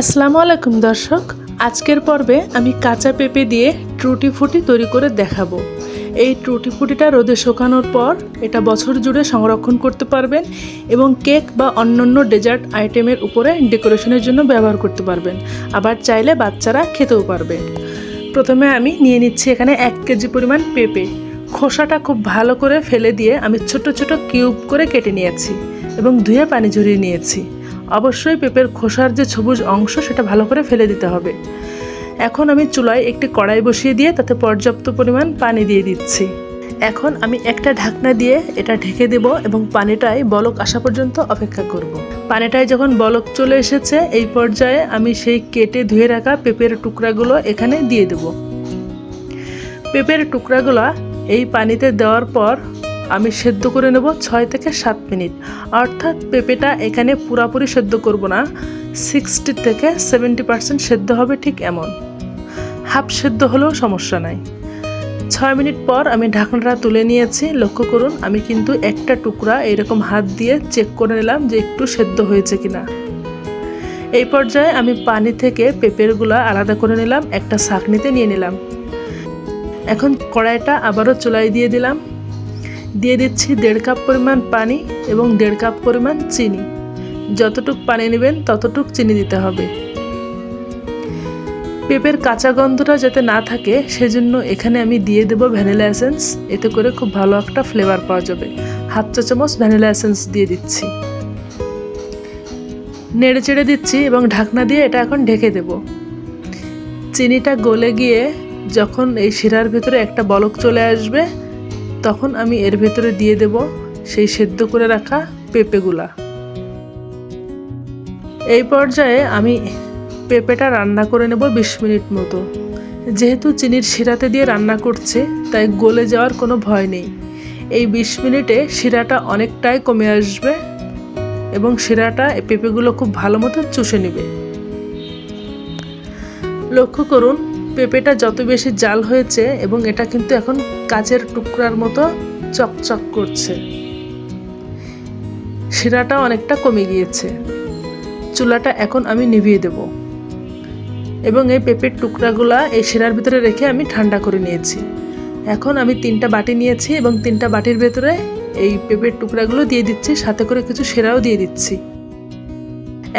আসসালামু আলাইকুম দর্শক। আজকের পর্বে আমি কাঁচা পেঁপে দিয়ে ট্রুটি ফুটি তৈরি করে দেখাবো। এই ট্রুটি ফুটিটা রোদে শুকানোর পর এটা বছর জুড়ে সংরক্ষণ করতে পারবেন এবং কেক বা অন্যান্য ডেজার্ট আইটেমের উপরে ডেকোরেশনের জন্য ব্যবহার করতে পারবেন। আবার চাইলে বাচ্চারা খেতেও পারবে। প্রথমে আমি নিয়ে নিচ্ছি এখানে এক কেজি পরিমাণ পেঁপে। খোসাটা খুব ভালো করে ফেলে দিয়ে আমি ছোট ছোট কিউব করে কেটে নিয়েছি এবং ধুয়ে পানি ঝরিয়ে নিয়েছি। অবশ্যই পেঁপের খোসার যে সবুজ অংশ, সেটা ভালো করে ফেলে দিতে হবে। এখন আমি চুলায় একটি কড়াই বসিয়ে দিয়ে তাতে পর্যাপ্ত পরিমাণ পানি দিয়ে দিচ্ছি। এখন আমি একটা ঢাকনা দিয়ে এটা ঢেকে দেব এবং পানিটায় বলক আসা পর্যন্ত অপেক্ষা করব। পানিটায় যখন বলক চলে এসেছে, এই পর্যায়ে আমি সেই কেটে ধুয়ে রাখা পেঁপের টুকরাগুলো এখানে দিয়ে দেব। পেঁপের টুকরাগুলো এই পানিতে দেওয়ার পর আমি সেদ্ধ করে নেব ছয় থেকে সাত মিনিট। অর্থাৎ পেঁপেটা এখানে পুরাপুরি সেদ্ধ করব না। সিক্সটি থেকে সেভেন্টি পার্সেন্ট সেদ্ধ হবে ঠিক এমন। হাফ সেদ্ধ হলেও সমস্যা নাই। ছয় মিনিট পর আমি ঢাকনাটা তুলে নিয়েছি। লক্ষ্য করুন, আমি কিন্তু একটা টুকরা এরকম হাত দিয়ে চেক করে নিলাম যে একটু সেদ্ধ হয়েছে কিনা। এই পর্যায়ে আমি পানি থেকে পেঁপেরগুলো আলাদা করে নিলাম, একটা ছাঁকনিতে নিয়ে নিলাম। এখন কড়াইটা আবারও চুলাই দিয়ে দিলাম। দিয়ে দিচ্ছি দেড় কাপ পরিমাণ পানি এবং দেড় কাপ পরিমাণ চিনি। যতটুক পানি নেবেন, ততটুক চিনি দিতে হবে। পেঁপের কাঁচা গন্ধটা যাতে না থাকে, সেজন্য এখানে আমি দিয়ে দেব ভ্যানিলা এসেন্স। এতে করে খুব ভালো একটা ফ্লেভার পাওয়া যাবে। হাফ চা চামচ ভ্যানিলা এসেন্স দিয়ে দিচ্ছি। নেড়ে চেড়ে দিচ্ছি এবং ঢাকনা দিয়ে এটা এখন ঢেকে দেব। চিনিটা গলে গিয়ে যখন এই শিরার ভিতরে একটা বলক চলে আসবে তখন আমি এর ভেতরে দিয়ে দেব সেই সেদ্ধ করে রাখা পেঁপেগুলা। এই পর্যায়ে আমি পেঁপেটা রান্না করে নেব বিশ মিনিট মতো। যেহেতু চিনির শিরাতে দিয়ে রান্না করছে, তাই গলে যাওয়ার কোনো ভয় নেই। এই বিশ মিনিটে শিরাটা অনেকটাই কমে আসবে এবং শিরাটা পেঁপেগুলো খুব ভালো মতো চুষে নেবে। লক্ষ্য করুন পেঁপেটা যত বেশি জাল হয়েছে এবং এটা কিন্তু এখন কাচের টুকরার মতো চকচক করছে। শিরাটা অনেকটা কমে গিয়েছে। চুলাটা এখন আমি নিভিয়ে দেব। এবং এই পেঁপের টুকরাগুলা এই শিরার ভিতরে রেখে আমি ঠান্ডা করে নিয়েছি। এখন আমি তিনটা বাটি নিয়েছি এবং তিনটা বাটির ভেতরে এই পেঁপের টুকরাগুলো দিয়ে দিচ্ছি, সাথে করে কিছু সেরাও দিয়ে দিচ্ছি।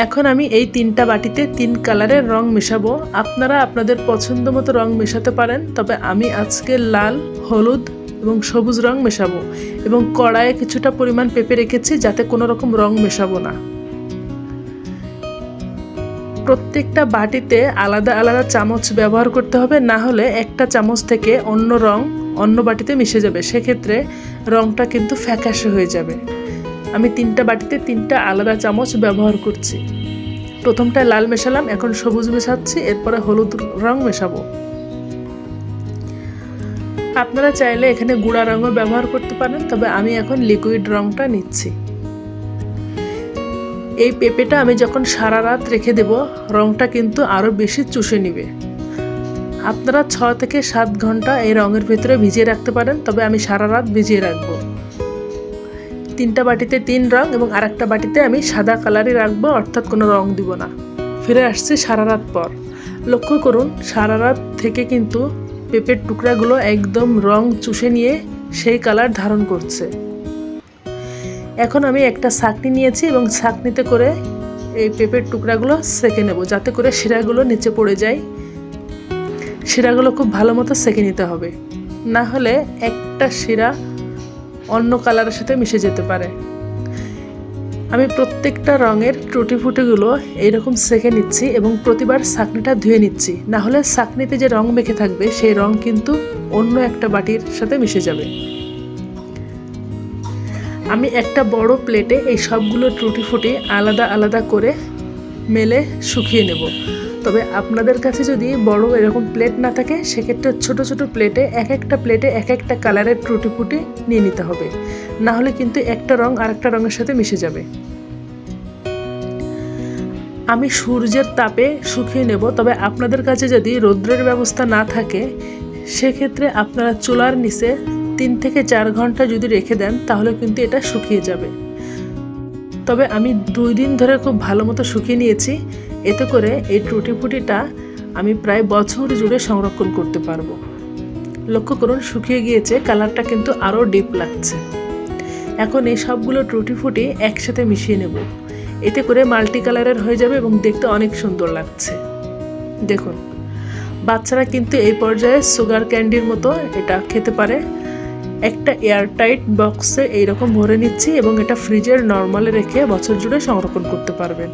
এখন আমি এই তিনটা বাটিতে তিন কালারের রং মেশাবো। আপনারা আপনাদের পছন্দ মতো রং মেশাতে পারেন, তবে আমি আজকে লাল, হলুদ এবং সবুজ রং মেশাবো এবং কড়াইয়ে কিছুটা পরিমাণ পেঁপে রেখেছি যাতে কোনো রকম রং মেশাবো না। প্রত্যেকটা বাটিতে আলাদা আলাদা চামচ ব্যবহার করতে হবে, না হলে একটা চামচ থেকে অন্য রং অন্য বাটিতে মিশে যাবে। সেক্ষেত্রে রংটা কিন্তু ফ্যাকাশে হয়ে যাবে। আমি তিনটা বাটিতে তিনটা আলাদা চামচ ব্যবহার করছি। প্রথমটা লাল মেশালাম, এখন সবুজ মেশাচ্ছি, এরপরে হলুদ রং মেশাবো। আপনারা চাইলে এখানে গুঁড়া রঙও ব্যবহার করতে পারেন, তবে আমি এখন লিকুইড রংটা নিচ্ছি। এই পেঁপেটা আমি যখন সারা রাত রেখে দেব, রংটা কিন্তু আরও বেশি চুষে নিবে। আপনারা ছ থেকে সাত ঘণ্টা এই রঙের ভেতরে ভিজিয়ে রাখতে পারেন, তবে আমি সারা রাত ভিজিয়ে রাখব। তিনটা বাটিতে তিন রং এবং আরেকটা বাটিতে আমি সাদা কালারই রাখব, অর্থাৎ কোনো রং দিব না। ফিরে আসছি সারা রাত পর। লক্ষ্য করুন সারা রাত থেকে কিন্তু পেঁপের টুকরাগুলো একদম রং চুষে নিয়ে সেই কালার ধারণ করছে। এখন আমি একটা ছাকনি নিয়েছি এবং ছাকনিতে করে এই পেঁপের টুকরাগুলো সেকে নেব, যাতে করে শিরাগুলো নিচে পড়ে যায়। শিরাগুলো খুব ভালো মতো সেকে নিতে হবে। না হলে একটা শিরা অন্য কালারের সাথে মিশে যেতে পারে। আমি প্রত্যেকটা রঙের টুটি ফুটিগুলো এইরকম সেকে নিচ্ছি এবং প্রতিবার ছাকনিটা ধুয়ে নিচ্ছি। না হলে ছাকনিতে যে রং মেখে থাকবে, সেই রং কিন্তু অন্য একটা বাটির সাথে মিশে যাবে। আমি একটা বড় প্লেটে এই সবগুলো টুটি ফুটি আলাদা আলাদা করে মেলে শুকিয়ে নেব। তবে আপনাদের কাছে যদি বড় এরকম প্লেট না থাকে, সেক্ষেত্রে ছোট ছোট প্লেটে এক একটা প্লেটে এক একটা কালারের টুটি ফুটি নিয়ে নিতে হবে। না হলে কিন্তু একটা রং আর একটা রঙের সাথে মিশে যাবে। আমি সূর্যের তাপে শুকিয়ে নেব, তবে আপনাদের কাছে যদি রৌদ্রের ব্যবস্থা না থাকে, সেক্ষেত্রে আপনারা চুলার নিচে তিন থেকে চার ঘণ্টা যদি রেখে দেন, তাহলে কিন্তু এটা শুকিয়ে যাবে। তবে আমি দুই দিন ধরে খুব ভালো মতো শুকিয়ে নিয়েছি। এতে করে এই টুটি ফুটিটা আমি প্রায় বছর জুড়ে সংরক্ষণ করতে পারব। লক্ষ্য করুন, শুকিয়ে গিয়েছে, কালারটা কিন্তু আরও ডিপ লাগছে। এখন এই সবগুলো টুটি ফুটি একসাথে মিশিয়ে নেব। এতে করে মাল্টি কালারের হয়ে যাবে এবং দেখতে অনেক সুন্দর লাগছে। দেখুন, বাচ্চারা কিন্তু এই পর্যায়ে সুগার ক্যান্ডির মতো এটা খেতে পারে। একটা এয়ারটাইট বক্সে এইরকম ভরে নিচ্ছি এবং এটা ফ্রিজের নর্মালে রেখে বছর জুড়ে সংরক্ষণ করতে পারবেন।